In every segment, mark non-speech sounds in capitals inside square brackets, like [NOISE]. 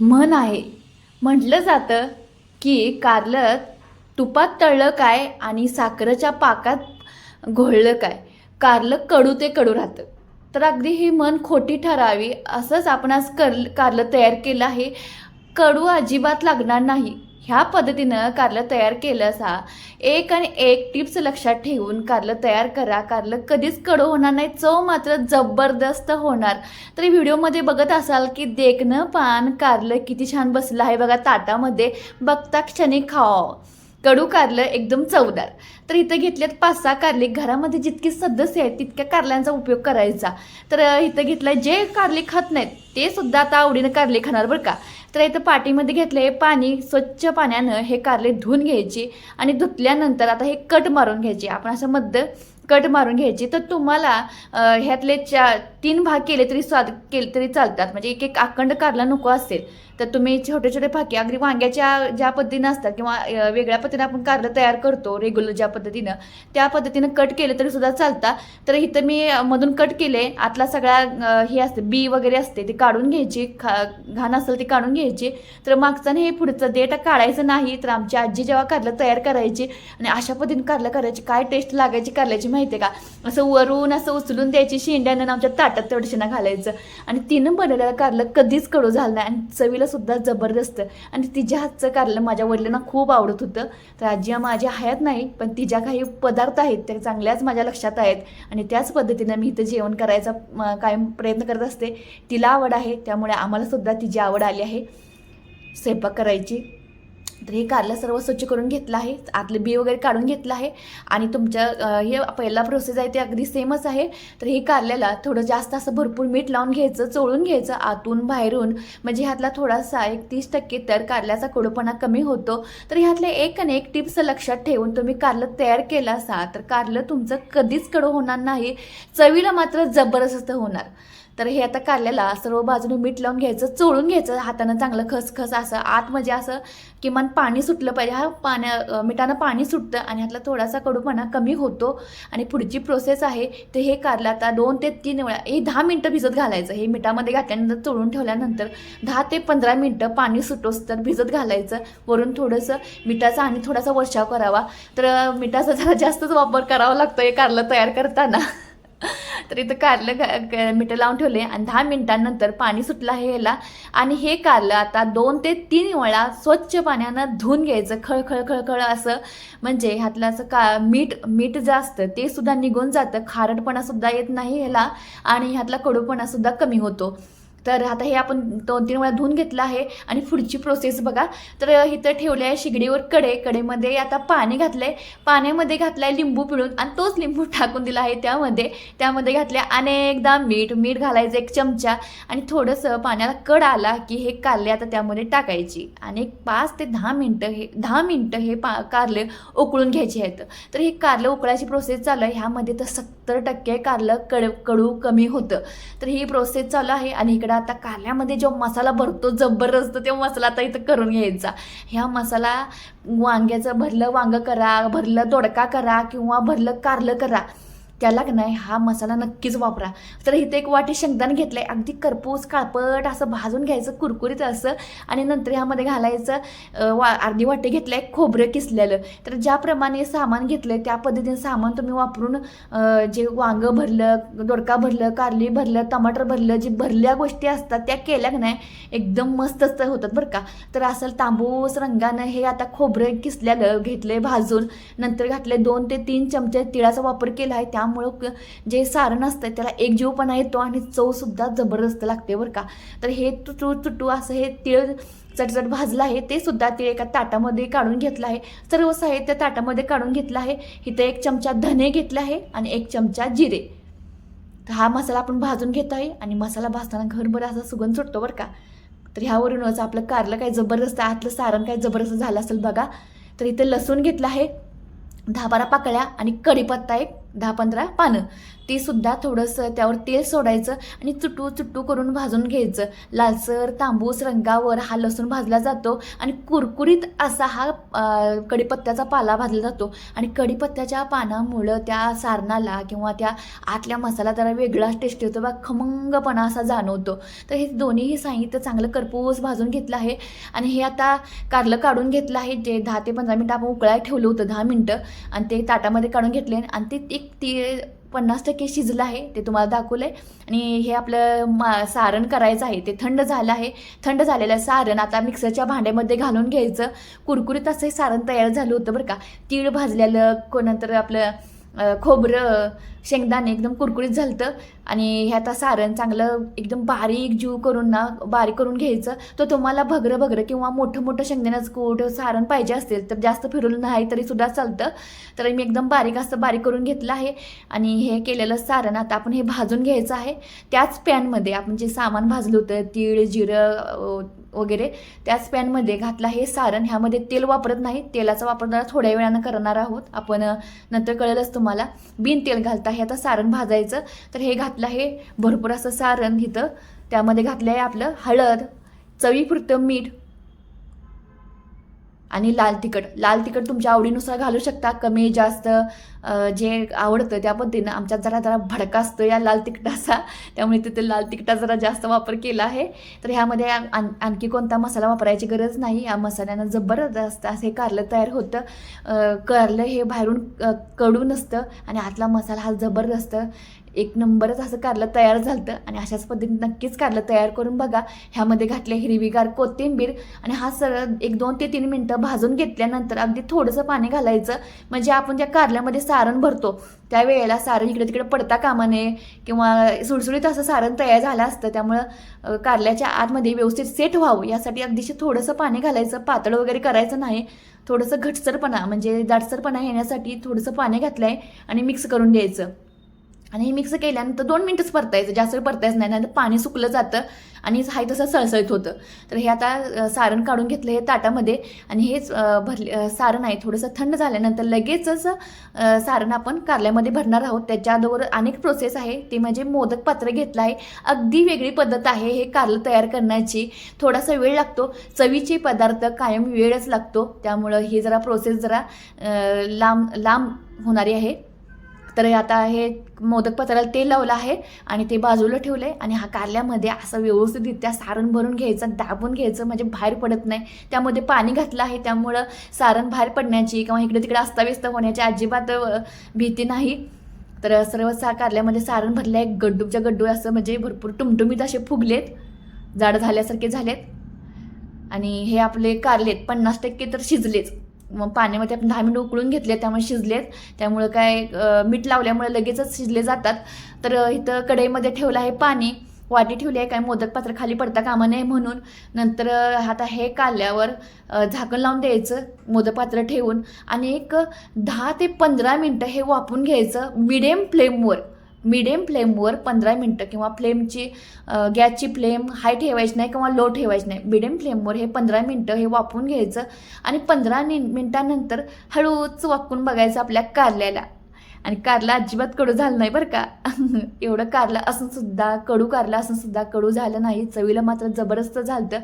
म्हण आहे. म्हटलं जातं की कारलं तुपात तळलं काय आणि साखरेच्या पाकात घोळलं काय? कारलं कडू ते कडू राहतं. तर अगदी ही मन खोटी ठरावी असंच आपण आज कर कारलं तयार केलं आहे. कडू अजिबात लागणार नाही. ह्या पद्धतीनं कारलं तयार केलं असा एक आणि एक टिप्स लक्षात ठेवून कारलं तयार करा. कारलं कधीच कडू होणार नाही चव मात्र जबरदस्त होणार. तरी व्हिडिओमध्ये बघत असाल की देखणं पान कारलं किती छान बसलं आहे बघा ताटामध्ये. बघता क्षणी खाओ. कडू कारलं एकदम चवदार. तर इथं घेतल्यात पाच सहा कारले. घरामध्ये जितके सदस्य आहेत तितक्या कारल्यांचा उपयोग करायचा. तर इथं घेतलं जे कारले खात नाहीत ते सुद्धा आता आवडीनं कारले खाणार बरं का. तर इथं पाटीमध्ये हे पाणी स्वच्छ पाण्यानं हे कारले धुवून घ्यायची आणि धुतल्यानंतर आता हे कट मारून घ्यायचे. आपण असं मध्य कट मारून घ्यायची. तर तुम्हाला ह्यातले चा तीन भाग केले तरी स्वाद केले तरी चालतात. म्हणजे एक एक अखंड कारला नको असेल तर तुम्ही छोटे छोटे फाके अगदी वांग्याच्या ज्या पद्धतीनं असतात किंवा वेगळ्या पद्धतीनं आपण कारलं तयार करतो रेग्युलर ज्या पद्धतीनं त्या पद्धतीनं कट केलं तरी सुद्धा चालतात. तर इथं मी मधून कट केले. आतला सगळा हे असते बी वगैरे असते ते काढून घ्यायची. खा घाण असेल ते काढून घ्यायची. तर मागचं आणि हे पुढचं देठ काढायचं नाही तर आमची आजी जेव्हा कारलं तयार करायची आणि अशा पद्धतीनं कारलं करायची काय टेस्ट लागायची कारल्याची माहिती आहे का? असं वरून असं उचलून द्यायची शेंड्यानं आमच्या ताट ताटात तेवढीशी घालायचं. आणि तिनं बनवलेलं कारलं कधीच कडू झालं नाही. आणि चवीला सुद्धा जबरदस्त. आणि तिच्या हातचं कारलं माझ्या वडिलांना खूप आवडत होतं. तर आजी माझ्या हयात नाही पण तिच्या काही पदार्थ आहेत त्या चांगल्याच माझ्या लक्षात आहेत. आणि त्याच पद्धतीनं मी इथं जेवण करायचा कायम प्रयत्न करत असते. तिला आवड आहे त्यामुळे आम्हालासुद्धा तिची आवड आली आहे. स्वयंपाक करायची. तर हे कारलं सर्व स्वच्छ करून घेतलं आहे. आतले बी वगैरे काढून घेतलं आहे. आणि तुमच्या हे पहिला प्रोसेस आहे ते अगदी सेमच आहे. तर हे कारल्याला थोडं जास्त असं भरपूर मीठ लावून घ्यायचं चोळून घ्यायचं आतून बाहेरून. म्हणजे ह्यातला थोडासा एक तीस टक्के तर कारल्याचा कडूपणा कमी होतो. तर ह्यातले एक आणि एक टिप्स लक्षात ठेवून तुम्ही कारलं तयार केलं असा तर कारलं तुमचं कधीच कडू होणार नाही. चवीला मात्र जबरदस्त होणार. तर हे आता कारल्याला सर्व बाजूने मीठ लावून घ्यायचं चोळून घ्यायचं हातानं चांगलं खसखस असं आत म्हणजे असं किमान पाणी सुटलं पाहिजे. हा पाण्या मिठानं पाणी सुटतं आणि ह्यातला थोडासा कडूपणा कमी होतो. आणि पुढची प्रोसेस आहे ते हे कारलं आता दोन ते तीन वेळा हे दहा मिनटं भिजत घालायचं. हे मिठामध्ये घातल्यानंतर चोळून ठेवल्यानंतर दहा ते पंधरा मिनटं पाणी सुटोस तर भिजत घालायचं. वरून थोडंसं मिठाचा आणि थोडासा वर्षाव करावा. तर मिठाचा जरा जास्तच वापर करावा लागतो हे कारलं तयार करताना. तर इथं कारलं ग- मिठं लावून ठेवले आणि दहा मिनिटांनंतर पाणी सुटलं आहे ह्याला. आणि हे कारलं आता दोन ते तीन वेळा स्वच्छ पाण्यानं धुवून घ्यायचं खळखळ खळखळ असं. म्हणजे ह्यातलं असं का मीठ मीठ जे असतं ते सुद्धा निघून जातं. खारटपणा सुद्धा येत नाही ह्याला आणि ह्यातला कडूपणा सुद्धा कमी होतो. तर आता हे आपण दोन तीन वेळा धुवून घेतलं आहे आणि पुढची प्रोसेस बघा. तर इथं ठेवले आहे शिगडीवर कडे. कडेमध्ये आता पाणी घातलं आहे पाण्यामध्ये घातलं आहे लिंबू पिळून आणि तोच लिंबू [LAUGHS] टाकून दिला आहे त्यामध्ये. त्यामध्ये घातले अनेकदा मीठ. मीठ घालायचं एक चमचा आणि थोडंसं पाण्याला कड आला की हे कारले आता त्यामध्ये टाकायची. आणि एक पाच ते दहा मिनटं हे दहा मिनटं हे पा कारले उकळून घ्यायचे आहेत. तर हे कारलं उकळायची प्रोसेस चालू आहे. ह्यामध्ये तर सत्तर टक्के कारलं कड कडू कमी होतं. तर ही प्रोसेस चालू आहे आणि इकडं आता काल्यामध्ये जो मसाला भरतो जबरदस्त तो मसाला आता इथं करून घ्यायचा. ह्या मसाला वांग्याचं भरलं वांगं करा भरलं दोडका करा किंवा भरलं कारलं करा. त्याला की नाही हा मसाला नक्कीच वापरा. तर इथे एक वाटी घेतलं आहे अगदी करपूस काळपट असं भाजून घ्यायचं कुरकुरीत असं. आणि नंतर ह्यामध्ये घालायचं वा अर्धी वाटी आहे खोबरं किसलेलं. तर ज्याप्रमाणे सामान घेतलं आहे त्या पद्धतीने सामान तुम्ही वापरून जे वांगं भरलं दोडका भरलं कारली भरलं टमाटर भरलं जे भरल्या गोष्टी असतात त्या केल्या की नाही एकदम मस्तच होतात बरं का. तर असं तांबूस रंगानं हे आता खोबरं किसलेलं आहे भाजून. नंतर घातले दोन ते तीन चमचे तिळाचा वापर केला आहे त्या त्यामुळं जे सारण असतं त्याला एकजीवपणा येतो आणि चवसुद्धा जबरदस्त लागते बरं का. तर हे तुटू तुटू असं हे तिळ चटचट भाजलं आहे ते सुद्धा तिळ एका ताटामध्ये काढून घेतलं आहे. सर्व साहित्य ताटामध्ये काढून घेतलं आहे. इथं एक चमचा धने घेतलं आहे आणि एक चमचा जिरे. तर हा मसाला आपण भाजून घेत आहे आणि मसाला भाजताना घरभर असा सुगंध सुटतो बरं का. तर ह्यावरूनच आपलं कारलं काय जबरदस्त आतलं सारण काय जबरदस्त झालं असेल बघा. तर इथे लसूण घेतलं आहे. दहा बारा पाकळ्या आणि कढीपत्ता एक दहा पंधरा पानं. ती सुद्धा थोडंसं त्यावर तेल सोडायचं आणि चुटू चुटू करून भाजून घ्यायचं. लालसर तांबूस रंगावर हा लसूण भाजला जातो आणि कुरकुरीत असा हा कढीपत्त्याचा पाला भाजला जातो. आणि कढीपत्त्याच्या पानामुळं त्या सारणाला किंवा त्या आतल्या मसाला जरा वेगळाच टेस्ट येतो बा खमंगपणा असा जाणवतो. तर हे दोन्हीही साहित्य चांगलं करपूस भाजून घेतलं आहे. आणि हे आता कारलं काढून घेतलं आहे जे दहा ते पंधरा मिनटं आपण उकळायला ठेवलं होतं दहा मिनटं. आणि ते ताटामध्ये काढून घेतले आणि ते एक ती पन्नास टक्के शिजलं आहे ते तुम्हाला दाखवलं आहे आणि हे आपलं मा सारण करायचं आहे ते थंड झालं आहे. थंड झालेलं सारण आता मिक्सरच्या भांड्यामध्ये घालून घ्यायचं. कुरकुरीत असं हे सारण तयार झालं होतं बरं का. तीळ भाजलेलं कोणतर आपलं खोबरं शेंगदाणे एकदम कुरकुरीत झालतं. आणि हे आता सारण चांगलं एकदम बारीक जीव करून ना बारीक करून घ्यायचं. तर तुम्हाला भगरं भगरं किंवा मोठं मोठं शेंगदाण्याचं कूट सारण पाहिजे असेल तर जास्त फिरवलं नाही तरी सुद्धा चालतं. तर मी एकदम बारीक असं बारीक करून घेतलं आहे. आणि हे केलेलं सारण आता आपण हे भाजून घ्यायचं आहे. त्याच पॅनमध्ये आपण जे सामान भाजलं होतं तीळ जिरं वगैरे त्याच पॅनमध्ये घातला हे सारण. ह्यामध्ये तेल वापरत नाही. तेलाचा वापर जरा थोड्या वेळानं करणार आहोत. आपण नंतर कळेलच तुम्हाला. बिन तेल घालता हे आता सारण भाजायचं. तर हे घातलं आहे भरपूर असं सारण इथं. त्यामध्ये घातलं आहे आपलं हळद चवीपुरतं मीठ आणि लाल तिखट. लाल तिखट तुमच्या आवडीनुसार घालू शकता. कमी जास्त जे आवडतं त्या पद्धतीनं आमच्यात जरा जरा भडका असतो या लाल तिखटाचा. त्यामुळे तिथे लाल तिखटा जरा जास्त वापर केला आहे. तर ह्यामध्ये आण- आणखी कोणता मसाला वापरायची गरज नाही. या मसाल्यानं जबरदस्त असे कारलं तयार होतं. कारलं हे बाहेरून कडू नसतं आणि आतला मसाला हा जबरदस्त. एक नंबरच असं कारलं तयार झालं आणि अशाच पद्धतीने नक्कीच कारलं तयार करून बघा. ह्यामध्ये घातले हिरवीगार कोथिंबीर आणि हा सरळ एक दोन ते तीन मिनटं भाजून घेतल्यानंतर अगदी थोडंसं पाणी घालायचं. म्हणजे आपण ज्या कारल्यामध्ये सारण भरतो त्यावेळेला सारण इकडे तिकडे पडता कामा नये किंवा सुळसुळीत असं सारण तयार झालं असतं त्यामुळं कारल्याच्या आतमध्ये व्यवस्थित सेट व्हावं. यासाठी अगदीशी थोडंसं पाणी घालायचं पातळ वगैरे करायचं नाही. थोडंसं घटसरपणा म्हणजे दाटसरपणा येण्यासाठी थोडंसं पाणी घातलं आहे आणि मिक्स करून द्यायचं आणि हे मिक्स केल्यानंतर दोन मिनटंच परतायचं. जास्त वेळ परतायचं नाही नाही पाणी सुकलं जातं आणि हाय तसं सळसळीत होतं. तर हे आता सारण काढून घेतलं हे ताटामध्ये आणि हेच भरले सारण आहे. थोडंसं थंड झाल्यानंतर लगेचच सारण आपण कारल्यामध्ये भरणार आहोत. त्याच्या अगोदर अनेक प्रोसेस आहे. ते म्हणजे मोदक पात्र घेतलं आहे. अगदी वेगळी पद्धत आहे हे कारलं तयार करण्याची. थोडासा वेळ लागतो. चवीचे पदार्थ कायम वेळच लागतो. त्यामुळं ही जरा प्रोसेस जरा लांब लांब होणारी आहे. तर आता हे मोदक पत्राला तेल लावलं आहे आणि ते बाजूला ठेवलं आहे आणि हा कारल्यामध्ये असं व्यवस्थितरित्या सारण भरून घ्यायचं दाबून घ्यायचं म्हणजे बाहेर पडत नाही. त्यामध्ये पाणी घातलं आहे त्यामुळं सारण बाहेर पडण्याची किंवा इकडे तिकडे अस्ताव्यस्त होण्याची अजिबात भीती नाही. तर सर्व सा कारल्यामध्ये सारण भरलं आहे गड्डूच्या गड्डू असं म्हणजे भरपूर टुमटुमीत असे फुगलेत जाड झाल्यासारखे झालेत. आणि हे आपले कारलेत पन्नास टक्के तर शिजलेच. मग पाण्यामध्ये आपण दहा मिनटं उकळून घेतले त्यामुळे शिजलेत. त्यामुळं काय मीठ लावल्यामुळे लगेचच शिजले जातात. तर इथं कढईमध्ये ठेवलं आहे पाणी. वाटी ठेवली आहे काय मोदक पात्र खाली पडता कामा नये म्हणून. नंतर आता हे काढल्यावर झाकण लावून द्यायचं मोदक पात्र ठेवून. आणि एक दहा ते पंधरा मिनटं हे वापून घ्यायचं मिडियम फ्लेमवर. मिडियम फ्लेमवर पंधरा मिनटं किंवा फ्लेमची गॅसची फ्लेम हाय ठेवायची नाही किंवा लो ठेवायची नाही. मिडियम फ्लेमवर हे पंधरा मिनटं हे वापरून घ्यायचं आणि पंधरा नि मिनटानंतर हळूच वाकून बघायचं आपल्या कारल्याला. आणि कारला अजिबात कडू झालं नाही बरं का. [LAUGHS] एवढं कारलं असून सुद्धा कडू कारलं असून सुद्धा कडू झालं नाही. चवीला मात्र जबरदस्त झालं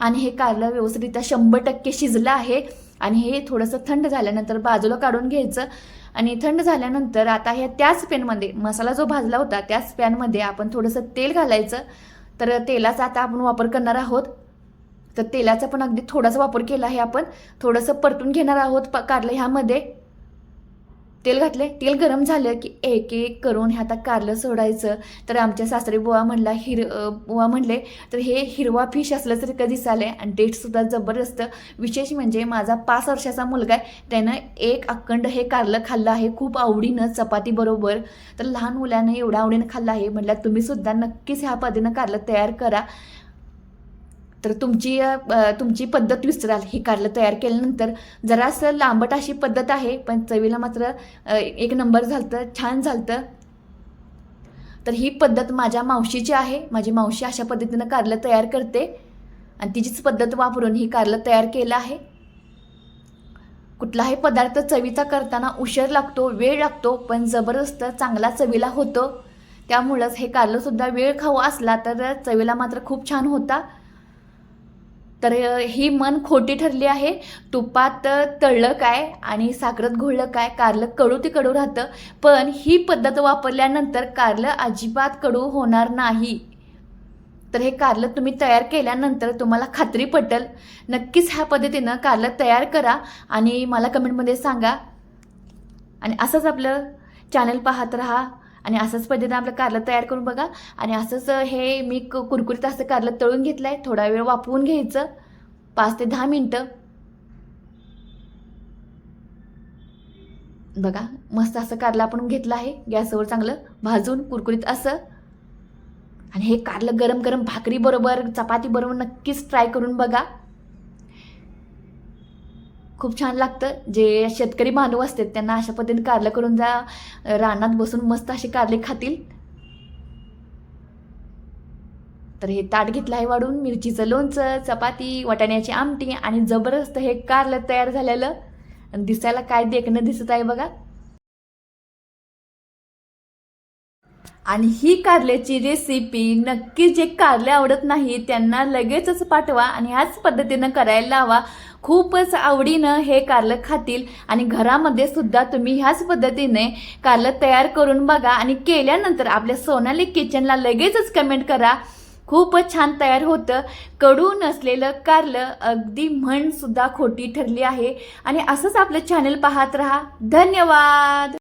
आणि हे कारलं व्यवस्थितरित्या शंभर टक्के शिजलं आहे. आणि हे थोडंसं थंड झाल्यानंतर बाजूला काढून घ्यायचं. आणि थंड झाल्यानंतर आता ह्या त्याच पॅनमध्ये मसाला जो भाजला होता त्याच पॅनमध्ये आपण थोडंसं तेल घालायचं. तर तेलाचा आता आपण वापर करणार आहोत. तर तेलाचा पण अगदी थोडासा वापर केला आहे आपण. थोडंसं परतून घेणार आहोत प कारलं ह्यामध्ये. तेल घातले तेल गरम झालं की एक एक करून हे आता कारलं सोडायचं. तर आमच्या सासरे बुवा म्हणला हिर बुवा म्हणले तर हे हिरवा फिश असलं तरी कधी आहे आणि डेटसुद्धा जबरदस्त. विशेष म्हणजे माझा पाच वर्षाचा मुलगा आहे. त्यानं एक अखंड हे कारलं खाल्लं आहे. खूप आवडीनं चपातीबरोबर तर लहान मुलानं एवढ्या आवडीनं खाल्लं आहे. म्हटलं तुम्हीसुद्धा नक्कीच ह्या पद्धतीनं कारलं तयार करा. तर तुमची तुमची पद्धत विसराल. ही कारलं तयार केल्यानंतर जरासं लांबट अशी पद्धत आहे पण चवीला मात्र एक नंबर झालतं छान झालतं. तर ही पद्धत माझ्या मावशीची आहे. माझी मावशी अशा पद्धतीनं कारलं तयार करते. आणि तिचीच पद्धत वापरून ही कारलं तयार केलं आहे. कुठलाही पदार्थ चवीचा करताना उशीर लागतो वेळ लागतो पण जबरदस्त चांगला चवीला होतो. त्यामुळंच हे कारलंसुद्धा वेळ खाऊ असला तर चवीला मात्र खूप छान होता. तर ही मन खोटी ठरली आहे. तुपात तळलं काय आणि साखरेत घोळलं काय कारलं कडू ते कडू राहतं. पण ही पद्धत वापरल्यानंतर कारलं अजिबात कडू होणार नाही. तर हे कारलं तुम्ही तयार केल्यानंतर तुम्हाला खात्री पटेल. नक्कीच ह्या पद्धतीनं कारलं तयार करा आणि मला कमेंटमध्ये सांगा. आणि असंच आपलं चॅनल पाहत राहा. आणि असंच पद्धतीनं आपलं कारलं तयार करून बघा. आणि असंच हे मी कुरकुरीत असं कारलं तळून घेतलं आहे थोडा वेळ वापरून घ्यायचं. पाच ते दहा मिनटं. बघा मस्त असं कारलं आपण घेतलं आहे. गॅसवर चांगलं भाजून कुरकुरीत असं. आणि हे कारलं गरम गरम भाकरी बरोबर चपाती बरोबर नक्कीच ट्राय करून बघा. खूप छान लागतं. जे शेतकरी बांधव असतात त्यांना अशा पद्धतीने कारलं करून जा रानात बसून मस्त असे कारले खातील. तर हे ताट घेतलं आहे वाढून मिरचीचं लोणचं चपाती वाटाण्याची आमटी आणि जबरदस्त हे कारलं तयार झालेलं. आणि दिसायला काय देखणं दिसत आहे बघा. आणि ही कारल्याची रेसिपी नक्की जे कारले आवडत नाही त्यांना लगेचच पाठवा आणि ह्याच पद्धतीनं करायला लावा. खूपच आवडीनं हे कारलं खातील आणि घरामध्ये सुद्धा तुम्ही ह्याच पद्धतीने कारलं तयार करून बघा आणि केल्यानंतर आपल्या सोनाली किचनला लगेचच कमेंट करा. खूपच छान तयार होतं. कडू नसलेलं कारलं अगदी म्हणसुद्धा खोटी ठरली आहे. आणि असंच आपलं चॅनल पाहत राहा. धन्यवाद!